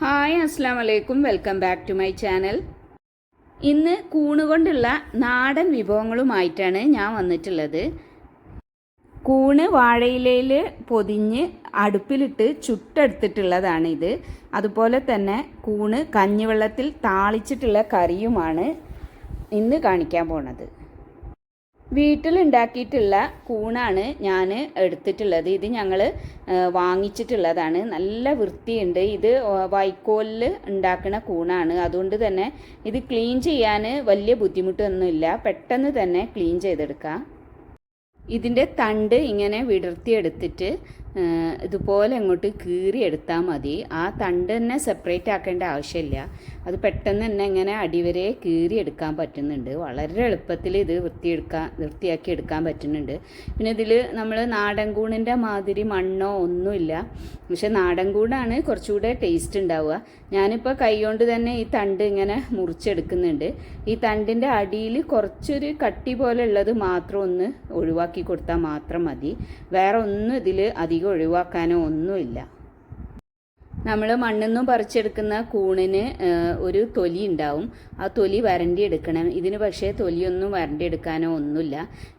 Hi അസ്സാം വലൈക്കും welcome back to my channel. ഇന്ന് കൂണുകൊണ്ടുള്ള നാടൻ വിഭവങ്ങളുമായിട്ടാണ് ഞാൻ വന്നിട്ടുള്ളത്. കൂണ് വാഴയിലയിൽ പൊതിഞ്ഞ് അടുപ്പിലിട്ട് ചുട്ടെടുത്തിട്ടുള്ളതാണ് ഇത്. അതുപോലെ തന്നെ കൂണ് കഞ്ഞിവെള്ളത്തിൽ താളിച്ചിട്ടുള്ള കറിയുമാണ് ഇന്ന് കാണിക്കാൻ പോണത്. വീട്ടിലുണ്ടാക്കിയിട്ടുള്ള കൂണാണ് ഞാൻ എടുത്തിട്ടുള്ളത്. ഇത് ഞങ്ങൾ വാങ്ങിച്ചിട്ടുള്ളതാണ്. നല്ല വൃത്തിയുണ്ട്. ഇത് വൈക്കോലിൽ ഉണ്ടാക്കുന്ന കൂണാണ്. അതുകൊണ്ട് തന്നെ ഇത് ക്ലീൻ ചെയ്യാൻ വലിയ ബുദ്ധിമുട്ടൊന്നുമില്ല. പെട്ടെന്ന് തന്നെ ക്ലീൻ ചെയ്തെടുക്കാം. ഇതിന്റെ തണ്ട് ഇങ്ങനെ വിടർത്തിയെടുത്തിട്ട് ഇതുപോലെ അങ്ങോട്ട് കീറി എടുത്താൽ മതി. ആ തണ്ട് തന്നെ സെപ്പറേറ്റ് ആക്കേണ്ട ആവശ്യമില്ല. അത് പെട്ടെന്ന് തന്നെ ഇങ്ങനെ അടിവരെ കീറി എടുക്കാൻ പറ്റുന്നുണ്ട്. വളരെ എളുപ്പത്തിൽ ഇത് വൃത്തിയെടുക്കാൻ വൃത്തിയാക്കി എടുക്കാൻ പറ്റുന്നുണ്ട്. പിന്നെ ഇതിൽ നമ്മൾ നാടൻ കൂണിന്റെ മാതിരി മണ്ണോ ഒന്നുമില്ല. പക്ഷെ നാടൻ കൂടാണ് കുറച്ചുകൂടെ ടേസ്റ്റ് ഉണ്ടാവുക. ഞാനിപ്പോൾ കൈകൊണ്ട് തന്നെ ഈ തണ്ട് ഇങ്ങനെ മുറിച്ചെടുക്കുന്നുണ്ട്. ഈ തണ്ടിന്റെ അടിയിൽ കുറച്ചൊരു കട്ടി പോലെ ഉള്ളത് മാത്രം ഒന്ന് ഒഴിവാക്കി കൊടുത്താൽ മാത്രം മതി. വേറെ ഒന്നും ഇതിൽ അധികം ഒഴിവാക്കാനോ ഒന്നുമില്ല. നമ്മൾ മണ്ണെന്നും പറിച്ചെടുക്കുന്ന കൂണിന് ഒരു തൊലി ഉണ്ടാവും. ആ തൊലി വരണ്ടി എടുക്കണം ഇതിന് പക്ഷേ തൊലിയൊന്നും വരണ്ടി എടുക്കാനോ ഒന്നുമില്ല.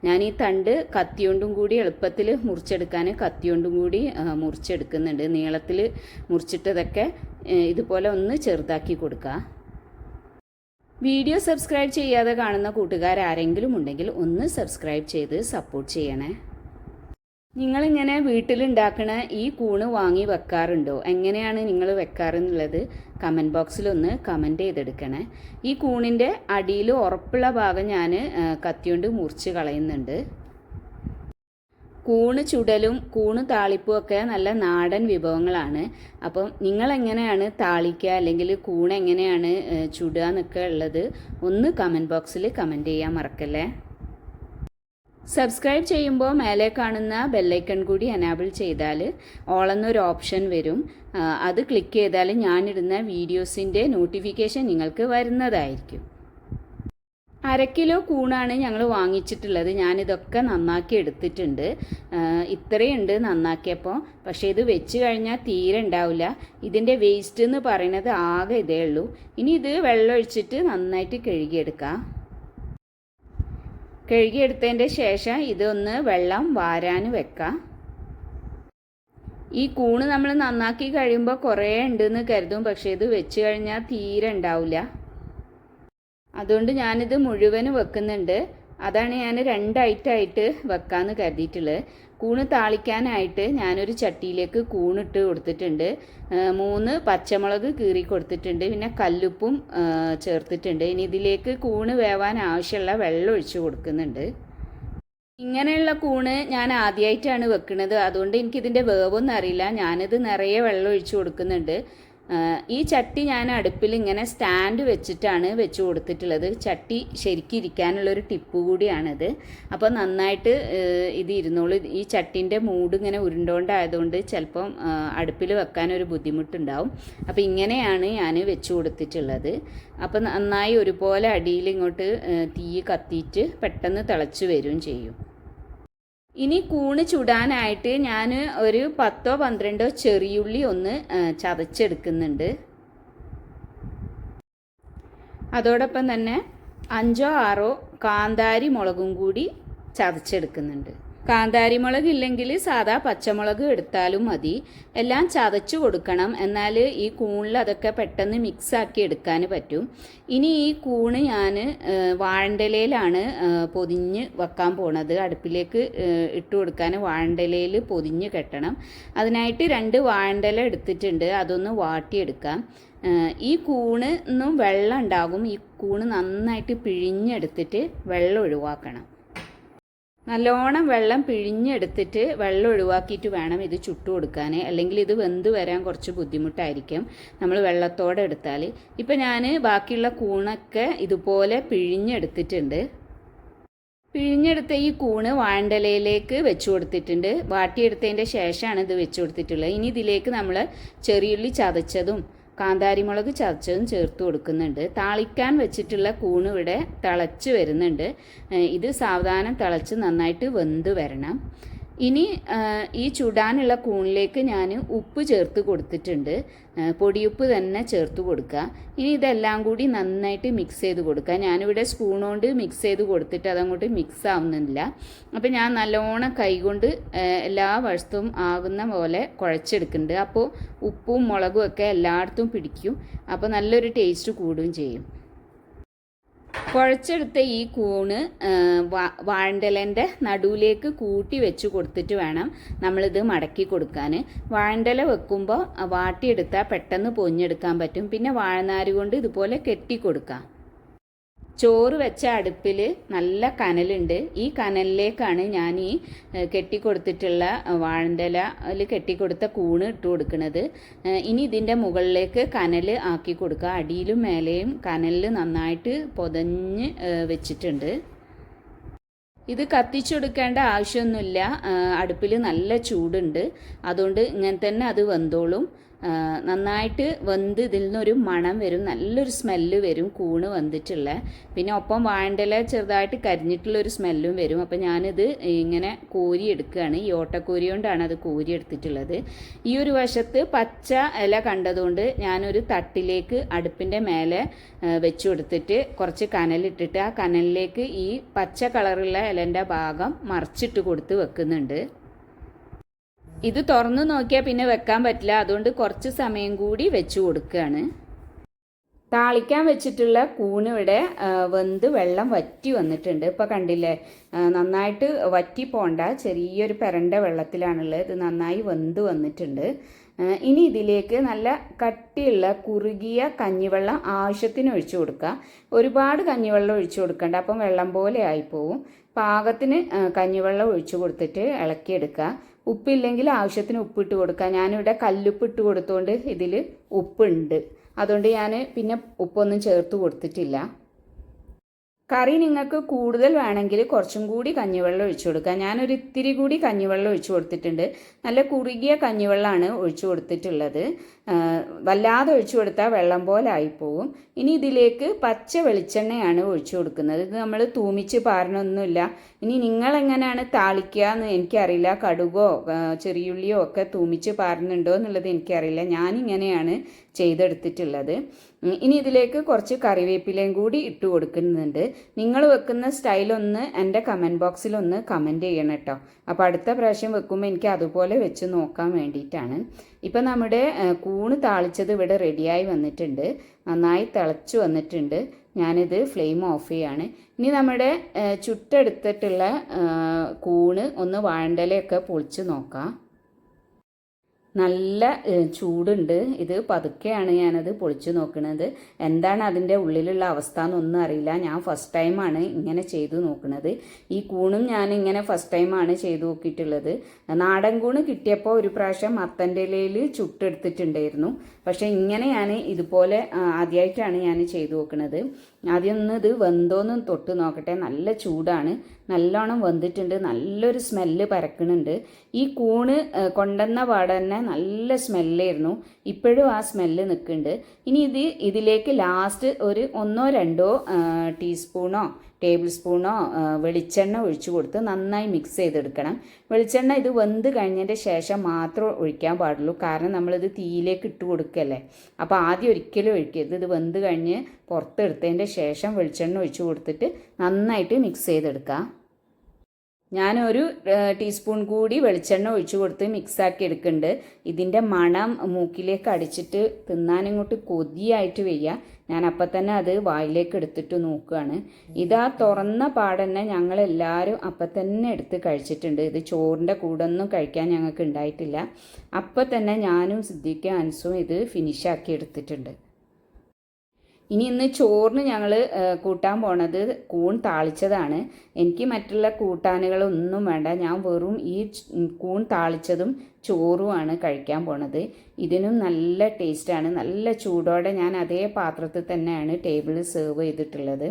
ഞാൻ ഈ തണ്ട് കത്തിയോണ്ടും കൂടി എളുപ്പത്തിൽ മുറിച്ചെടുക്കാൻ കത്തിയോണ്ടും കൂടി മുറിച്ചെടുക്കുന്നുണ്ട്. നീളത്തിൽ മുറിച്ചിട്ടതൊക്കെ ഇതുപോലെ ഒന്ന് ചെറുതാക്കി കൊടുക്കുക വീഡിയോ സബ്സ്ക്രൈബ് ചെയ്യാതെ കാണുന്ന കൂട്ടുകാരാരെങ്കിലും ഉണ്ടെങ്കിൽ ഒന്ന് സബ്സ്ക്രൈബ് ചെയ്ത് സപ്പോർട്ട് ചെയ്യണേ. നിങ്ങളിങ്ങനെ വീട്ടിലുണ്ടാക്കുന്ന ഈ കൂണ് വാങ്ങി വെക്കാറുണ്ടോ? എങ്ങനെയാണ് നിങ്ങൾ വെക്കാറെന്നുള്ളത് കമന്റ് ബോക്സിലൊന്ന് കമന്റ് ചെയ്തെടുക്കണേ. ഈ കൂണിന്റെ അടിയിൽ ഉറപ്പുള്ള ഭാഗം ഞാൻ കത്തിയോണ്ട് മുറിച്ച് കളയുന്നുണ്ട്. കൂണ് ചുടലും കൂണ് താളിപ്പും ഒക്കെ നല്ല നാടൻ വിഭവങ്ങളാണ്. അപ്പം നിങ്ങൾ എങ്ങനെയാണ് താളിക്കുക? അല്ലെങ്കിൽ കൂണ് എങ്ങനെയാണ് ചുടുക എന്നൊക്കെ ഉള്ളത് ഒന്ന് കമന്റ് ബോക്സിൽ കമന്റ് ചെയ്യാൻ മറക്കല്ലേ? സബ്സ്ക്രൈബ് ചെയ്യുമ്പോൾ മേലെ കാണുന്ന ബെല്ലൈക്കൺ കൂടി എനാബിൾ ചെയ്താൽ ഓളെന്നൊരു ഓപ്ഷൻ വരും. അത് ക്ലിക്ക് ചെയ്താൽ ഞാനിടുന്ന വീഡിയോസിന്റെ നോട്ടിഫിക്കേഷൻ നിങ്ങൾക്ക് വരുന്നതായിരിക്കും. അര കിലോ കൂണാണ് ഞങ്ങൾ വാങ്ങിച്ചിട്ടുള്ളത്. ഞാനിതൊക്കെ നന്നാക്കി എടുത്തിട്ടുണ്ട്. ഇത്രയുണ്ട് നന്നാക്കിയപ്പോൾ പക്ഷേ ഇത് വെച്ച് കഴിഞ്ഞാൽ തീരെ ഉണ്ടാവില്ല. ഇതിന്റെ വേസ്റ്റ് എന്ന് പറയുന്നത് ആകെ ഇതേ ഉള്ളൂ. ഇനി ഇത് വെള്ളം ഒഴിച്ചിട്ട് നന്നായിട്ട് കഴുകിയെടുക്കാം. കഴുകിയെടുത്തതിന്റെ ശേഷം ഇതൊന്ന് വെള്ളം വാരാൻ വെക്കാം. ഈ കൂണ് നമ്മൾ നന്നാക്കി കഴിയുമ്പോൾ കുറേ ഉണ്ടെന്ന് കരുതും പക്ഷേ ഇത് വെച്ച് കഴിഞ്ഞാൽ തീരെ ഉണ്ടാവില്ല. അതുകൊണ്ട് ഞാനിത് മുഴുവനും വെക്കുന്നുണ്ട്. അതാണ് ഞാൻ രണ്ടായിട്ടായിട്ട് വെക്കാമെന്ന് കരുതിയിട്ടുള്ളത്. കൂണ് താളിക്കാനായിട്ട് ഞാനൊരു ചട്ടിയിലേക്ക് കൂണിട്ട് കൊടുത്തിട്ടുണ്ട്. മൂന്ന് പച്ചമുളക് കീറി കൊടുത്തിട്ടുണ്ട്. പിന്നെ കല്ലുപ്പും ചേർത്തിട്ടുണ്ട്. ഇനി ഇതിലേക്ക് കൂണ് വേവാൻ ആവശ്യമുള്ള വെള്ളം ഒഴിച്ച് കൊടുക്കുന്നുണ്ട്. ഇങ്ങനെയുള്ള കൂണ് ഞാൻ ആദ്യമായിട്ടാണ് വെക്കുന്നത്. അതുകൊണ്ട് എനിക്കിതിന്റെ വേവൊന്നും അറിയില്ല. ഞാനിത് നിറയെ വെള്ളം ഒഴിച്ച് കൊടുക്കുന്നുണ്ട്. ഈ ചട്ടി ഞാൻ അടുപ്പിൽ ഇങ്ങനെ സ്റ്റാൻഡ് വെച്ചിട്ടാണ് വെച്ച് കൊടുത്തിട്ടുള്ളത്. ചട്ടി ശരിക്കും ഇരിക്കാനുള്ളൊരു ടിപ്പ് കൂടിയാണിത്. അപ്പോൾ നന്നായിട്ട് ഇത് ഇരുന്നോളൂ. ഈ ചട്ടിന്റെ മൂഡ് ഇങ്ങനെ ഉരുണ്ടോണ്ടായതുകൊണ്ട് ചിലപ്പം അടുപ്പിൽ വെക്കാൻ വെക്കാനൊരു ബുദ്ധിമുട്ടുണ്ടാവും. അപ്പോൾ ഇങ്ങനെയാണ് ഞാൻ വെച്ച് കൊടുത്തിട്ടുള്ളത്. അപ്പോൾ നന്നായി ഒരുപോലെ അടിയിൽ ഇങ്ങോട്ട് തീ കത്തിയിട്ട് പെട്ടെന്ന് തിളച്ച് വരും ചെയ്യും. ഇനി കൂണ് ചുടാനായിട്ട് ഞാൻ ഒരു പത്തോ പന്ത്രണ്ടോ ചെറിയുള്ളി ഒന്ന് ചതച്ചെടുക്കുന്നുണ്ട്. അതോടൊപ്പം തന്നെ അഞ്ചോ ആറോ കാന്താരി മുളകും കൂടി ചതച്ചെടുക്കുന്നുണ്ട്. കാന്താരിമുളക് ഇല്ലെങ്കിൽ സാധാ പച്ചമുളക് എടുത്താലും മതി. എല്ലാം ചതച്ചു കൊടുക്കണം. എന്നാൽ ഈ കൂണിൽ അതൊക്കെ പെട്ടെന്ന് മിക്സ് ആക്കി എടുക്കാൻ പറ്റും. ഇനി ഈ കൂണ് ഞാൻ വാഴണ്ടലയിലാണ് പൊതിഞ്ഞ് വെക്കാൻ പോണത്. അടുപ്പിലേക്ക് ഇട്ട് കൊടുക്കാൻ വാഴണ്ടലയിൽ പൊതിഞ്ഞ് കെട്ടണം. അതിനായിട്ട് രണ്ട് വാഴണ്ടല എടുത്തിട്ടുണ്ട്. അതൊന്ന് വാട്ടിയെടുക്കാം. ഈ കൂണ് വെള്ളം ഉണ്ടാകും. ഈ കൂണ് നന്നായിട്ട് പിഴിഞ്ഞെടുത്തിട്ട് വെള്ളം ഒഴിവാക്കണം. നല്ലോണം വെള്ളം പിഴിഞ്ഞെടുത്തിട്ട് വെള്ളം ഒഴിവാക്കിയിട്ട് വേണം ഇത് ചുട്ടു കൊടുക്കാൻ. അല്ലെങ്കിൽ ഇത് വെന്ത് വരാൻ കുറച്ച് ബുദ്ധിമുട്ടായിരിക്കും നമ്മൾ വെള്ളത്തോടെ എടുത്താൽ. ഇപ്പം ഞാൻ ബാക്കിയുള്ള കൂണൊക്കെ ഇതുപോലെ പിഴിഞ്ഞെടുത്തിട്ടുണ്ട്. പിഴിഞ്ഞെടുത്ത ഈ കൂണ് വാണ്ടലയിലേക്ക് വെച്ച് കൊടുത്തിട്ടുണ്ട്. വാട്ടിയെടുത്തതിന്റെ ശേഷമാണ് ഇത് വെച്ച് കൊടുത്തിട്ടുള്ളത്. ഇനി ഇതിലേക്ക് നമ്മൾ ചെറിയുള്ളി ചതച്ചതും കാന്താരിമുളക് ചതച്ചതും ചേർത്ത് കൊടുക്കുന്നുണ്ട്. താളിക്കാൻ വെച്ചിട്ടുള്ള കൂണ് ഇവിടെ തിളച്ച് വരുന്നുണ്ട്. ഇത് സാവധാനം തിളച്ച് നന്നായിട്ട് വെന്ത് വരണം. ഇനി ഈ ചുടാനുള്ള കൂണിലേക്ക് ഞാൻ ഉപ്പ് ചേർത്ത് കൊടുത്തിട്ടുണ്ട്. പൊടിയുപ്പ് തന്നെ ചേർത്ത് കൊടുക്കുക. ഇനി ഇതെല്ലാം കൂടി നന്നായിട്ട് മിക്സ് ചെയ്ത് കൊടുക്കുക. ഞാനിവിടെ സ്പൂൺ കൊണ്ട് മിക്സ് ചെയ്ത് കൊടുത്തിട്ട് അതങ്ങോട്ട് മിക്സ് ആവുന്നില്ല. അപ്പോൾ ഞാൻ നല്ലോണം കൈകൊണ്ട് എല്ലാ വശത്തും ആകുന്ന പോലെ കുഴച്ചെടുക്കുന്നുണ്ട്. അപ്പോൾ ഉപ്പും മുളകും ഒക്കെ എല്ലായിടത്തും പിടിക്കും. അപ്പോൾ നല്ലൊരു ടേസ്റ്റ് കൂടുകയും ചെയ്യും. കുഴച്ചെടുത്ത ഈ കൂണ് വാഴണ്ടലന്റെ നടുവിലേക്ക് കൂട്ടി വെച്ച് കൊടുത്തിട്ട് വേണം നമ്മളിത് മടക്കി കൊടുക്കാൻ. വാഴണ്ടല വെക്കുമ്പോൾ വാട്ടിയെടുത്താൽ പെട്ടെന്ന് പൊഞ്ഞെടുക്കാൻ പറ്റും. പിന്നെ വാഴനാര് കൊണ്ട് ഇതുപോലെ കെട്ടി കൊടുക്കാം. ചോറ് വെച്ച അടുപ്പിൽ നല്ല കനലുണ്ട്. ഈ കനലിലേക്കാണ് ഞാൻ ഈ കെട്ടിക്കൊടുത്തിട്ടുള്ള വാഴന്തല അതിൽ കെട്ടിക്കൊടുത്ത കൂണ് ഇട്ട് കൊടുക്കുന്നത് ഇനി ഇതിന്റെ മുകളിലേക്ക് കനൽ ആക്കി കൊടുക്കുക. അടിയിലും മേലെയും കനലിൽ നന്നായിട്ട് പൊതഞ്ഞ് വെച്ചിട്ടുണ്ട്. ഇത് കത്തിച്ചെടുക്കേണ്ട ആവശ്യമൊന്നുമില്ല. അടുപ്പിൽ നല്ല ചൂടുണ്ട്. അതുകൊണ്ട് ഇങ്ങനെ തന്നെ അത് വെന്തോളും. നന്നായിട്ട് വെന്ത് ഇതിൽ നിന്നൊരു മണം വരും നല്ലൊരു സ്മെല്ല് വരും കൂണ് വന്നിട്ടുള്ള. പിന്നെ ഒപ്പം വാഴണ്ടല ചെറുതായിട്ട് കരിഞ്ഞിട്ടുള്ള ഒരു സ്മെല്ലും വരും. അപ്പോൾ ഞാനിത് ഇങ്ങനെ കോരി എടുക്കുകയാണ്. ഈ ഓട്ടക്കോരി കൊണ്ടാണ് അത് കോരി എടുത്തിട്ടുള്ളത്. ഈ ഒരു വശത്ത് പച്ച ഇല കണ്ടതുകൊണ്ട് ഞാനൊരു തട്ടിലേക്ക് അടുപ്പിന്റെ മേലെ വെച്ചു കൊടുത്തിട്ട് കുറച്ച് കനലിട്ടിട്ട് ആ കനലിലേക്ക് ഈ പച്ച കളറുള്ള ഇലന്റെ ഭാഗം മറിച്ചിട്ട് കൊടുത്ത് വെക്കുന്നുണ്ട്. ഇത് തുറന്നു നോക്കിയാൽ പിന്നെ വെക്കാൻ പറ്റില്ല. അതുകൊണ്ട് കുറച്ച് സമയം കൂടി വെച്ച് കൊടുക്കുകയാണ് താളിക്കാൻ വെച്ചിട്ടുള്ള കൂണ് ഇവിടെ വെന്ത് വെള്ളം വറ്റി വന്നിട്ടുണ്ട്. ഇപ്പോൾ കണ്ടില്ലേ നന്നായിട്ട് വറ്റി പോണ്ട. ചെറിയൊരു പെരണ്ട വെള്ളത്തിലാണുള്ളത്. ഇത് നന്നായി വെന്ത് വന്നിട്ടുണ്ട്. ഇനി ഇതിലേക്ക് നല്ല കട്ടിയുള്ള കുറുകിയ കഞ്ഞിവെള്ളം ആവശ്യത്തിന് ഒഴിച്ചു കൊടുക്കുക ഒരുപാട് കഞ്ഞിവെള്ളം ഒഴിച്ചു കൊടുക്കണ്ട. അപ്പം വെള്ളം പോലെ ആയിപ്പോവും. പാകത്തിന് കഞ്ഞിവെള്ളം ഒഴിച്ചു കൊടുത്തിട്ട് ഇളക്കിയെടുക്കുക ഉപ്പില്ലെങ്കിൽ ആവശ്യത്തിന് ഉപ്പിട്ട് കൊടുക്കുക. ഞാനിവിടെ കല്ലുപ്പ് ഇട്ട് കൊടുത്തുകൊണ്ട് ഇതിൽ ഉപ്പുണ്ട്. അതുകൊണ്ട് ഞാൻ പിന്നെ ഉപ്പൊന്നും ചേർത്ത് കൊടുത്തിട്ടില്ല. കറി നിങ്ങൾക്ക് കൂടുതൽ വേണമെങ്കിൽ കുറച്ചും കൂടി കഞ്ഞിവെള്ളം ഒഴിച്ചു കൊടുക്കുക. ഞാനൊരു ഇത്തിരി കൂടി കഞ്ഞിവെള്ളം ഒഴിച്ചു കൊടുത്തിട്ടുണ്ട്. നല്ല കുറുകിയ കഞ്ഞിവെള്ളമാണ് ഒഴിച്ചു കൊടുത്തിട്ടുള്ളത്. വല്ലാതെ ഒഴിച്ചു കൊടുത്താൽ വെള്ളം പോലെ ആയിപ്പോവും. ഇനി ഇതിലേക്ക് പച്ച വെളിച്ചെണ്ണയാണ് ഒഴിച്ചു കൊടുക്കുന്നത്. ഇത് നമ്മൾ തൂമിച്ച് പാരണമൊന്നുമില്ല ഇനി നിങ്ങൾ എങ്ങനെയാണ് താളിക്കുക എന്ന് എനിക്കറിയില്ല. കടുകോ ചെറിയുള്ളിയോ ഒക്കെ തൂമിച്ച് പാരുന്നുണ്ടോ എന്നുള്ളത് എനിക്കറിയില്ല. ഞാനിങ്ങനെയാണ് ചെയ്തെടുത്തിട്ടുള്ളത്. ഇനി ഇതിലേക്ക് കുറച്ച് കറിവേപ്പിലയും കൂടി ഇട്ട് കൊടുക്കുന്നുണ്ട്. നിങ്ങൾ വെക്കുന്ന സ്റ്റൈലൊന്ന് എന്റെ കമന്റ് ബോക്സിലൊന്ന് കമന്റ് ചെയ്യണം കേട്ടോ. അപ്പോൾ അടുത്ത പ്രാവശ്യം വെക്കുമ്പോൾ എനിക്ക് അതുപോലെ വെച്ച് നോക്കാൻ വേണ്ടിയിട്ടാണ്. ഇപ്പം നമ്മുടെ കൂണ് താളിച്ചത് ഇവിടെ റെഡിയായി വന്നിട്ടുണ്ട്. നന്നായി തിളച്ച് വന്നിട്ടുണ്ട്. ഞാനിത് ഫ്ലെയിം ഓഫ് ചെയ്യാണ്. ഇനി നമ്മുടെ ചുട്ടെടുത്തിട്ടുള്ള കൂണ് ഒന്ന് വാഴണ്ടലയൊക്കെ പൊളിച്ച് നോക്കാം. നല്ല ചൂടുണ്ട്. ഇത് പതുക്കെയാണ് ഞാനത് പൊളിച്ചു നോക്കുന്നത് എന്താണ് അതിന്റെ ഉള്ളിലുള്ള അവസ്ഥ എന്നൊന്നും അറിയില്ല. ഞാൻ ഫസ്റ്റ് ടൈമാണ് ഇങ്ങനെ ചെയ്തു നോക്കുന്നത് ഈ കൂണും ഞാൻ ഇങ്ങനെ ഫസ്റ്റ് ടൈമാണ് ചെയ്തു നോക്കിയിട്ടുള്ളത്. നാടൻ കൂണ് കിട്ടിയപ്പോൾ ഒരു പ്രാവശ്യം മത്തന്റെ ഇലയിൽ ചുട്ടെടുത്തിട്ടുണ്ടായിരുന്നു. പക്ഷേ ഇങ്ങനെയാണ് ഇതുപോലെ ആദ്യമായിട്ടാണ് ഞാൻ ചെയ്തു നോക്കുന്നത് ആദ്യം ഒന്ന് ഇത് വെന്തോന്നും തൊട്ട് നോക്കട്ടെ. നല്ല ചൂടാണ്. നല്ലോണം വെന്തിട്ടുണ്ട് നല്ലൊരു സ്മെല്ല് പരക്കണുണ്ട്. ഈ കൂണ് കൊണ്ടുവന്ന പാടെ തന്നെ നല്ല സ്മെല്ലായിരുന്നു. ഇപ്പോഴും ആ സ്മെല്ല് നിൽക്കുന്നുണ്ട്. ഇനി ഇത് ഇതിലേക്ക് ലാസ്റ്റ് ഒരു ഒന്നോ രണ്ടോ ടീസ്പൂണോ ടേബിൾ സ്പൂണോ വെളിച്ചെണ്ണ ഒഴിച്ചു കൊടുത്ത് നന്നായി മിക്സ് ചെയ്തെടുക്കണം. വെളിച്ചെണ്ണ ഇത് വെന്ത് കഴിഞ്ഞതിന്റെ ശേഷം മാത്രം ഒഴിക്കാൻ പാടുള്ളൂ. കാരണം നമ്മളിത് തീയിലേക്ക് ഇട്ട് കൊടുക്കല്ലേ. അപ്പോൾ ആദ്യം ഒരിക്കലും ഒഴിക്കരുത്. ഇത് വെന്ത് കഴിഞ്ഞ് പുറത്തെടുത്തതിന്റെ ശേഷം വെളിച്ചെണ്ണ ഒഴിച്ചു കൊടുത്തിട്ട് നന്നായിട്ട് മിക്സ് ചെയ്തെടുക്കുക ഞാനൊരു ടീസ്പൂൺ കൂടി വെളിച്ചെണ്ണ ഒഴിച്ചു കൊടുത്ത് മിക്സാക്കി എടുക്കുന്നുണ്ട്. ഇതിന്റെ മണം മൂക്കിലേക്ക് അടിച്ചിട്ട് തിന്നാനിങ്ങോട്ട് കൊതിയായിട്ട് വയ്യ. ഞാൻ അപ്പം തന്നെ അത് വായിലേക്ക് എടുത്തിട്ട് നോക്കുകയാണ്. ഇതാ തുറന്ന പാടന്നെ ഞങ്ങളെല്ലാവരും അപ്പം തന്നെ എടുത്ത് കഴിച്ചിട്ടുണ്ട്. ഇത് ചോറിന്റെ കൂടെ ഒന്നും കഴിക്കാൻ ഞങ്ങൾക്ക് ഉണ്ടായിട്ടില്ല. അപ്പം തന്നെ ഞാനും സിദ്ധിക്കും അൻസും ഇത് ഫിനിഷാക്കി എടുത്തിട്ടുണ്ട്. ഇനി ഇന്ന് ചോറിന് ഞങ്ങൾ കൂട്ടാൻ പോണത് കൂൺ താളിച്ചതാണ്. എനിക്ക് മറ്റുള്ള കൂട്ടാനുകളൊന്നും വേണ്ട. ഞാൻ വെറും ഈ കൂൺ താളിച്ചതും ചോറുമാണ് കഴിക്കാൻ പോണത്. ഇതിനും നല്ല ടേസ്റ്റാണ്. നല്ല ചൂടോടെ ഞാൻ അതേ പാത്രത്തിൽ തന്നെയാണ് ടേബിളിൽ സെർവ് ചെയ്തിട്ടുള്ളത്.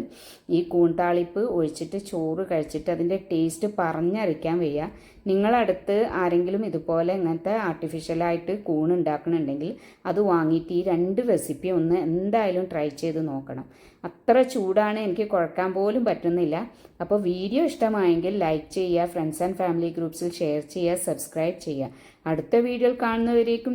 ഈ കൂൺതാളിപ്പ് ഒഴിച്ചിട്ട് ചോറ് കഴിച്ചിട്ട് അതിന്റെ ടേസ്റ്റ് പറഞ്ഞറിയിക്കാൻ വയ്യ. നിങ്ങളടുത്ത് ആരെങ്കിലും ഇതുപോലെ ഇങ്ങനത്തെ ആർട്ടിഫിഷ്യലായിട്ട് കൂൺ ഉണ്ടാക്കണുണ്ടെങ്കിൽ അത് വാങ്ങിയിട്ട് ഈ രണ്ട് റെസിപ്പി ഒന്ന് എന്തായാലും ട്രൈ ചെയ്ത് നോക്കണം. അത്ര ചൂടാണ് എനിക്ക് കുഴക്കാൻ പോലും പറ്റുന്നില്ല. അപ്പോൾ വീഡിയോ ഇഷ്ടമായെങ്കിൽ ലൈക്ക് ചെയ്യുക ഫ്രണ്ട്സ് ആൻഡ് ഫാമിലി ഗ്രൂപ്പ്സിൽ ഷെയർ ചെയ്യുക സബ്സ്ക്രൈബ് ചെയ്യുക. അടുത്ത വീഡിയോയിൽ കാണുന്നവരേക്കും